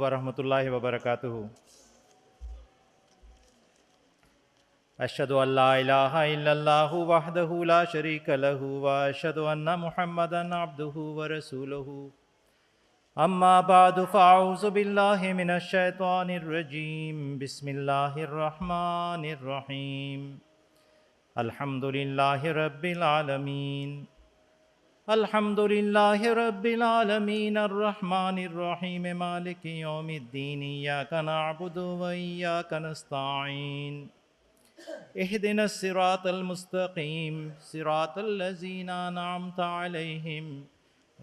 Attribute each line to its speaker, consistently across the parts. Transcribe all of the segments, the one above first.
Speaker 1: ورحمۃ اللہ وبرکاتہ اشد اللہ اللہ وحدہ لا شریک لہو واشد ان محمد عبدہ ورسولہ۔ اما بعد، فاعوذ باللہ من الشیطان الرجیم۔ بسم اللہ الرحمن الرحیم۔ الحمد للہ رب العالمین۔ الحمد للہ رب العالمین الرحمن الرحیم مالک یوم الدین، ایاک نعبد و ایاک نستعین. اہدنا الصراط المستقیم، صراط الذین انعمت علیہم،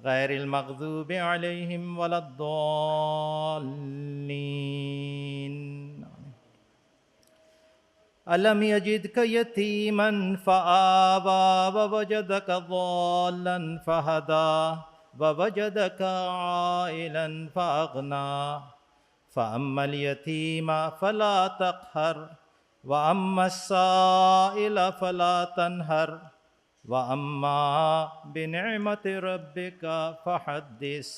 Speaker 1: غیر المغضوب علیہم ولا الضالین. ألم يجدك يتيما فآوى ووجدك ضالا فهدى ووجدك عائلا فأغنى فأما اليتيم فلا تقهر وأما السائل فلا تنهر وأما بنعمة ربك فحدث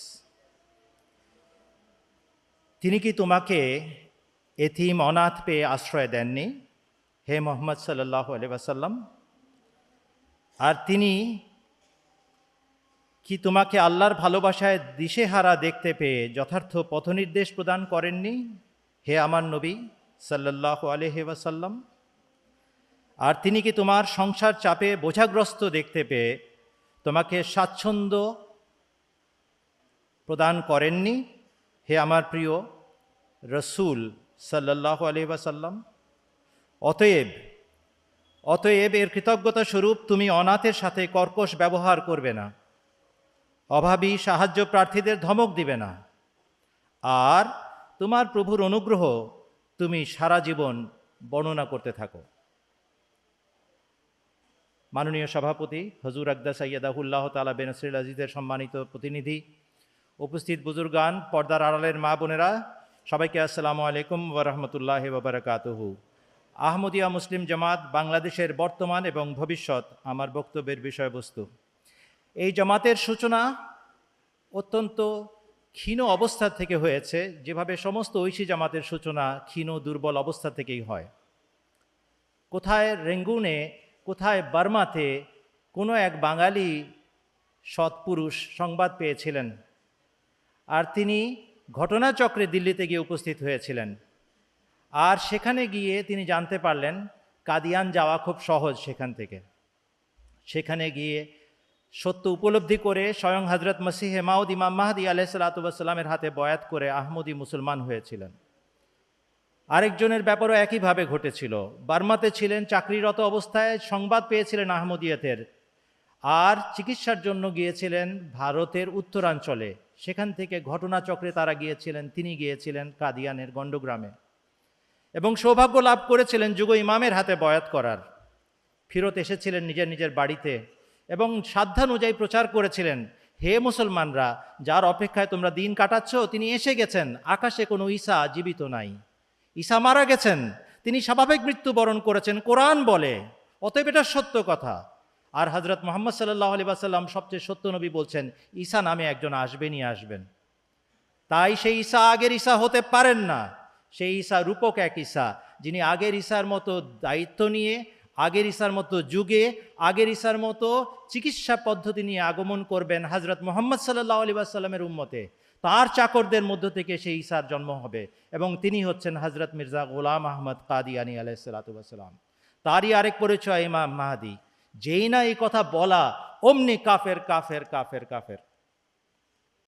Speaker 1: তিনি কি তোমাকে এথিম অনাথ পেয়ে আশ্রয় দেননি হে মোহাম্মদ সাল্লাহ আসাল্লাম আর তিনি কি তোমাকে আল্লাহর ভালোবাসায় দিশেহারা দেখতে পেয়ে যথার্থ পথনির্দেশ প্রদান করেননি? হে আমার নবী সাল্লাহ আলহি ওয়াসাল্লাম, আর তিনি কি তোমার সংসার চাপে বোঝাগ্রস্ত দেখতে পেয়ে তোমাকে স্বাচ্ছন্দ্য প্রদান করেননি? হে আমার প্রিয় রসুল সাল্লাহ আলহিবাসাল্লাম অতএব অতএব এর কৃতজ্ঞতা স্বরূপ তুমি অনাথের সাথে কর্কশ ব্যবহার করবে না। অভাবী সাহায্য প্রার্থীদের ধমক দিবে না। আর তোমার প্রভুর অনুগ্রহ তুমি সারা জীবন বর্ণনা করতে থাকো। মাননীয় সভাপতি হজুর আকদা সৈয়দাহুল্লাহ তালা বেনসরিল আজিজের সম্মানিত প্রতিনিধি, উপস্থিত বুজুর্গান, পর্দার আড়ালের মা বোনেরা, সবাইকে আসসালামু আলাইকুম ওরহমতুল্লাহ বাবরকাতহু আহমদিয়া মুসলিম জামাত বাংলাদেশের বর্তমান এবং ভবিষ্যৎ আমার বক্তব্যের বিষয়বস্তু। এই জামাতের সূচনা অত্যন্ত ক্ষীণ অবস্থা থেকে হয়েছে, যেভাবে সমস্ত ঐশী জামাতের সূচনা ক্ষীণ দুর্বল অবস্থা থেকেই হয়। কোথায় রেঙ্গুনে, কোথায় বার্মাতে কোনো এক বাঙালি সৎপুরুষ সংবাদ পেয়েছিলেন, আর তিনি ঘটনাচক্রে দিল্লিতে গিয়ে উপস্থিত হয়েছিলেন। আর সেখানে গিয়ে তিনি জানতে পারলেন কাদিয়ান যাওয়া খুব সহজ সেখান থেকে। সেখানে গিয়ে সত্য উপলব্ধি করে স্বয়ং হজরত মসিহ মাউদ ইমাম মাহাদি আলাইসাল্লাতুসাল্লামের হাতে বয়াত করে আহমদি মুসলমান হয়েছিলেন। আরেকজনের ব্যাপারও একইভাবে ঘটেছিল। বার্মাতে ছিলেন চাকরিরত অবস্থায় সংবাদ পেয়েছিলেন আহমদিয়াতের। আর চিকিৎসার জন্য গিয়েছিলেন ভারতের উত্তরাঞ্চলে। সেখান থেকে ঘটনাচক্রে তারা গিয়েছিলেন, তিনি গিয়েছিলেন কাদিয়ানের গণ্ডগ্রামে। এবং সৌভাগ্য লাভ করেছিলেন যুগ ইমামের হাতে বয়াত করার। ফিরত এসেছিলেন নিজের নিজের বাড়িতে এবং সাধ্যানুযায়ী প্রচার করেছিলেন, হে মুসলমানরা, যার অপেক্ষায় তোমরা দিন কাটাচ্ছ, তিনি এসে গেছেন, আকাশে কোনো ঈসা জীবিত নাই। ঈসা মারা গেছেন, তিনি স্বাভাবিক মৃত্যুবরণ করেছেন, কোরআন বলে, অতএব এটা সত্য কথা। আর হজরত মোহাম্মদ সাল্লাহ আলি আসাল্লাম সবচেয়ে সত্য নবী বলছেন, ঈসা নামে একজন আসবেনই আসবেন। তাই সেই ঈসা আগের ঈসা হতে পারেন না। সেই ঈসা রূপক এক ঈসা, যিনি আগের ঈশার মতো দায়িত্ব নিয়ে, আগের ঈশার মতো যুগে, আগের ঈশার মতো চিকিৎসা পদ্ধতি নিয়ে আগমন করবেন হজরত মোহাম্মদ সাল্লাহ আলী আসাল্লামের উম্মতে। তার চাকরদের মধ্য থেকে সেই ঈশার জন্ম হবে এবং তিনি হচ্ছেন হজরত মির্জা গোলাম আহমদ কাদিয়ানি আলাইসালাতাম তারই আরেক পরিচয় ইমাম মাহাদি। যেই না এই কথা বলা, অমনি কাফের কাফের কাফের কাফের।